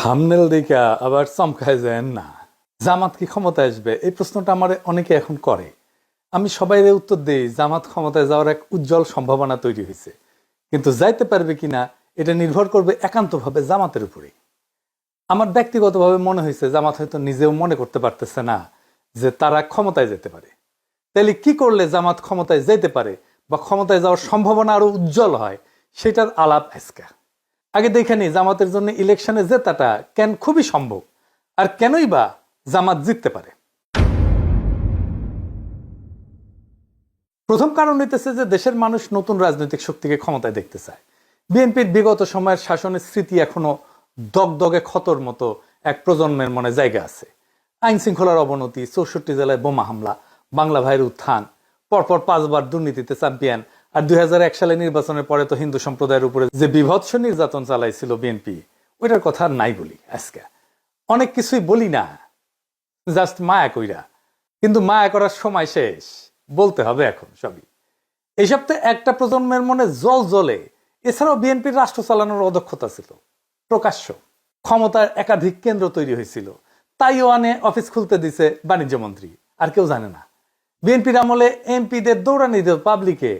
Thumbnail দেখা, আবার চমকায় যায় না, জামাত কি ক্ষমতায় আসবে? এই প্রশ্নটা আমার অনেকে এখন করে। আমি সবাই উত্তর দিই, জামাত ক্ষমতায় যাওয়ার এক উজ্জ্বল সম্ভাবনা তৈরি হয়েছে কিন্তু যাইতে পারবে কিনা, এটা নির্ভর করবে একান্তভাবে জামাতের উপরে আমার ব্যক্তিগতভাবে মনে হয়েছে জামাত হয়তো নিজেও মনে করতে পারতেছে না যে তারা ক্ষমতায় যেতে পারে। তাহলে কি করলে জামাত ক্ষমতায় যেতে পারে বা ক্ষমতায় যাওয়ার সম্ভাবনা আরও উজ্জ্বল হয়, সেটার আলাপ আজকে। আগে দেখে নি, জামাতের জন্য ইলেকশনে জেতাটা কেন খুবই সম্ভব? আর কেনই বা জামাত জিততে পারে? প্রথম কারণ হইতেছে যে দেশের মানুষ নতুন রাজনৈতিক শক্তিকে ক্ষমতায় দেখতে চায়। বিএনপির বিগত সময়ের শাসনের স্মৃতি এখনও দগদগে ক্ষতর মতো এক প্রজন্মের মনে জায়গা আছে। আইন শৃঙ্খলার অবনতি, চৌষট্টি জেলায় বোমা হামলা, বাংলা ভাইয়ের উত্থান, পরপর পাঁচবার দুর্নীতিতে চ্যাম্পিয়ন আর দুই সালে নির্বাচনের পরে তো হিন্দু সম্প্রদায়ের উপরে যে বিভৎস নির্যাতন চালাইছিল বিএনপি, ওইটার কথা নাই বলি আজকে। অনেক কিছুই বলি না, জাস্ট মায়া কইরা। কিন্তু মায়া করার সময় শেষ, বলতে হবে এখন সবই। এইসব তো একটা প্রজন্মের মনে জল জ্বলে, এছাড়াও বিএনপির রাষ্ট্র চালানোর অদক্ষতা ছিল, প্রকাশ্য। ক্ষমতার একাধিক কেন্দ্র তৈরি হয়েছিল, তাইওয়ানে অফিস খুলতে দিছে বাণিজ্য মন্ত্রী আর কেউ জানে না। বিএনপির আমলে এমপিদের দৌড়ানি দিত পাবলিকে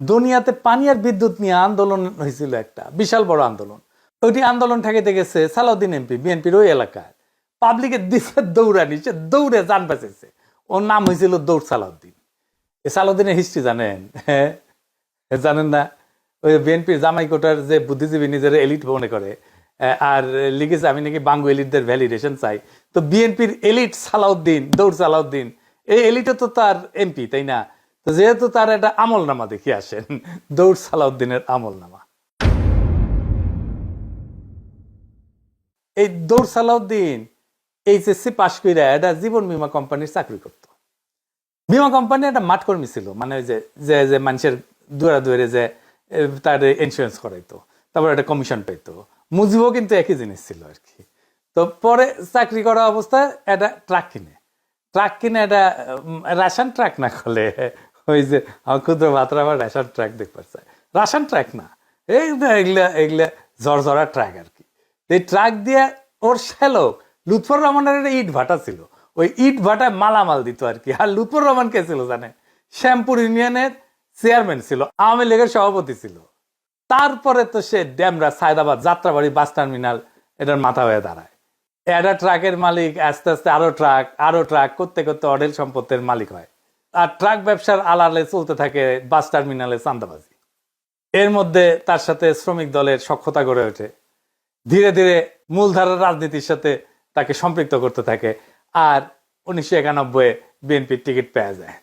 দুনিয়াতে পানি আর বিদ্যুৎ নিয়ে আন্দোলন হয়েছিল একটা, বিশাল বড় আন্দোলন। ওইটি আন্দোলন ঠেকাইতে গেছে সালাউদ্দিন এমপি, বিএনপির ওই এলাকায়। পাবলিকের দিছে দৌড়ানি, সে দৌড়ে যান বাঁচেছে ওর নাম হয়েছিল দৌড় সালাউদ্দিন। এ সালাউদ্দিনের হিস্ট্রি জানেন? হ্যাঁ? জানেন না? ওই বিএনপির জামাই কোটার যে বুদ্ধিজীবী নিজের এলিট মনে করে আর লিখেছে, আমি নাকি বাঙ্গু এলিটদের ভ্যালিডেশন চাই। তো বিএনপির এলিট সালাউদ্দিন, দৌড় সালাউদ্দিন, এই এলিটও তো তার এমপি, তাই না? যেহেতু তার একটা আমল নামা দেখি আসেন দৌড় সালাউদ্দিনের আমল নামা এই দৌড় সালাউদ্দিন এইচএসসি পাশ করে একটা জীবন বীমা কোম্পানির চাকরি করত। বীমা কোম্পানি একটা মাঠ কর্মী ছিল মানে ওই যে যে মানুষের দুয়ারে দুয়ারে যে তার ইন্স্যুরেন্স করাইতো তারপর একটা কমিশন পেতো মুজিবও কিন্তু একই জিনিস ছিল আর কি। তো পরে চাকরি করা অবস্থায় একটা ট্রাক কিনে। ট্রাক কিনে উম, রাশন ট্রাক না করলে ওই যে আমার ক্ষুদ্র ভাতরা আবার রেশন ট্রাক দেখতে পাচ্ছে রাশন ট্রাক না, এই এগুলা এগুলা ঝরঝরা ট্রাক আর কি। এই ট্রাক দিয়ে ওর শ্যালক লুৎফর রহমানের একটা ইট ভাটা ছিল। ওই ইট ভাটায় মালামাল দিত আর কি। আর লুৎফর রহমান কে ছিল জানে শ্যামপুর ইউনিয়নের চেয়ারম্যান ছিল, আওয়ামী লীগের সভাপতি ছিল। তারপরে তো সে ড্যামরা, সায়দাবাদ, যাত্রাবাড়ি বাস টার্মিনাল, এটার মাথা হয়ে দাঁড়ায়। একটা ট্রাকের মালিক, আস্তে আস্তে আরও ট্রাক আরও ট্রাক করতে করতে অডেল সম্পত্তির মালিক হয়। আর ট্রাক ব্যবসার আলালে চলতে থাকে বাস টার্মিনালে চান্দাবাজি এর মধ্যে তার সাথে শ্রমিক দলের সক্ষতা গড়ে ওঠে। ধীরে ধীরে মূলধারার রাজনীতির সাথে তাকে সম্পৃক্ত করতে থাকে আর উনিশশো একানব্বই বিএনপির টিকিট পেয়ে যায়।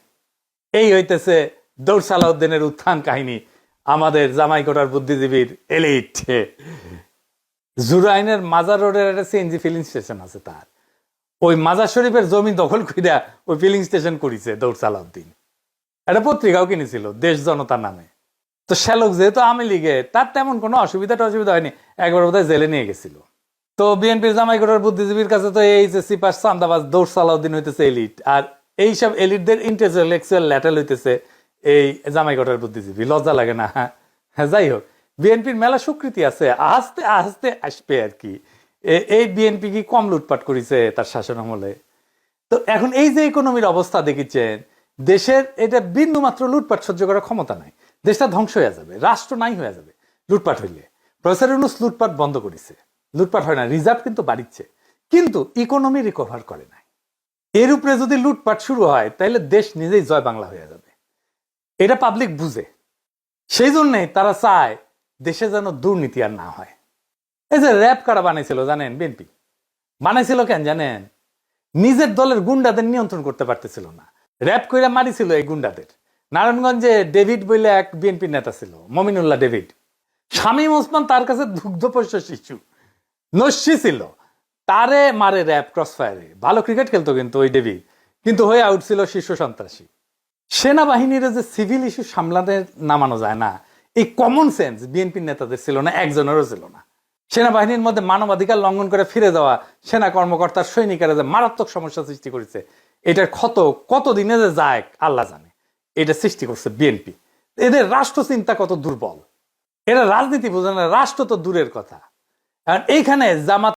এই হইতেছে দৌড় সালাউদ্দিনের উত্থান কাহিনী আমাদের জামাইকোটার বুদ্ধিজীবীর এলিট। জুরাইনের মাজার রোডের একটা সিএনজি ফিলিং স্টেশন আছে তার। ওই মাজার শরীফের জমি দখল কইরা ওই ফিলিং স্টেশন করেছে দৌড় সালাউদ্দিন। একটা পত্রিকাও কিনেছিল, দেশ জনতা নামে। তো শ্যালক যেহেতু আমি লিগে, তার তেমন কোনো অসুবিধাটা অসুবিধা হয়নি, একবার বোধহয় জেলে নিয়ে গেছিল। তো বিএনপির জামাইকোটার বুদ্ধিজীবীর কাছে তো এই যে সিপাস, চান্দাবাজ, দৌড় সালাউদ্দিন হইতেছে এলিট আর এইসব এলিটদের ইন্টেলেকচুয়াল ল্যাটেল হইতেছে এই জামাইকোটার বুদ্ধিজীবী। লজ্জা লাগে না হ্যাঁ যাই হোক। বিএনপির মেলা স্বীকৃতি আছে, আস্তে আস্তে আসবে আর কি। এই বিএনপি কি কম লুটপাট করেছে তার শাসন আমলে? তো এখন এই যে ইকোনমির অবস্থা দেখিচ্ছেন, দেশের এটা বিন্দু মাত্র লুটপাট সহ্য করার ক্ষমতা নাই। দেশটা ধ্বংস হয়ে যাবে, রাষ্ট্র নাই হয়ে যাবে লুটপাট হইলে। প্রফেসর ইউনুস লুটপাট বন্ধ করেছে। লুটপাট হয় না, রিজার্ভ কিন্তু বাড়িচ্ছে। কিন্তু ইকোনমি রিকভার করে নাই। এর উপরে যদি লুটপাট শুরু হয় তাহলে দেশ নিজেই জয় বাংলা হয়ে যাবে। এটা পাবলিক বুঝে। সেই জন্যই তারা চায় দেশে যেন দুর্নীতি আর না হয়। এই যে র্যাব কারা বানাইছিল, জানেন বিএনপি বানাইছিল কেন জানেন? নিজের দলের গুন্ডাদের নিয়ন্ত্রণ করতে পারতেছিল না। র্যাব কইরা মারিছিল এই গুন্ডাদের। নারায়ণগঞ্জে ডেভিড বলে এক বিএনপি নেতা ছিল, মমিনুল্লাহ ডেভিড। শামীম ওসমান তার কাছে দুগ্ধপোষ্য শিশু, নস্যি ছিল। তারে মারে র্যাব ক্রস ফায়ারে ভালো ক্রিকেট খেলতো কিন্তু ওই ডেভিড। কিন্তু হয়ে আউট ছিল শীর্ষ সন্ত্রাসী। সেনাবাহিনীর যে সিভিল ইস্যু সামলাতে নামানো যায় না, এই কমন সেন্স বিএনপির নেতাদের ছিল না, একজনেরও ছিল না। সেনাবাহিনীর মধ্যে মানবাধিকার লঙ্ঘন করে ফিরে যাওয়া সেনা কর্মকর্তার সৈনিকেরা যে মারাত্মক সমস্যা সৃষ্টি করেছে, এটার ক্ষত কত দিনে যে যায় আল্লাহ জানে। এটা সৃষ্টি করছে বিএনপি। এদের রাষ্ট্র চিন্তা কত দুর্বল। এরা রাজনীতি বোঝে না, রাষ্ট্র তো দূরের কথা। আর এইখানে জামাত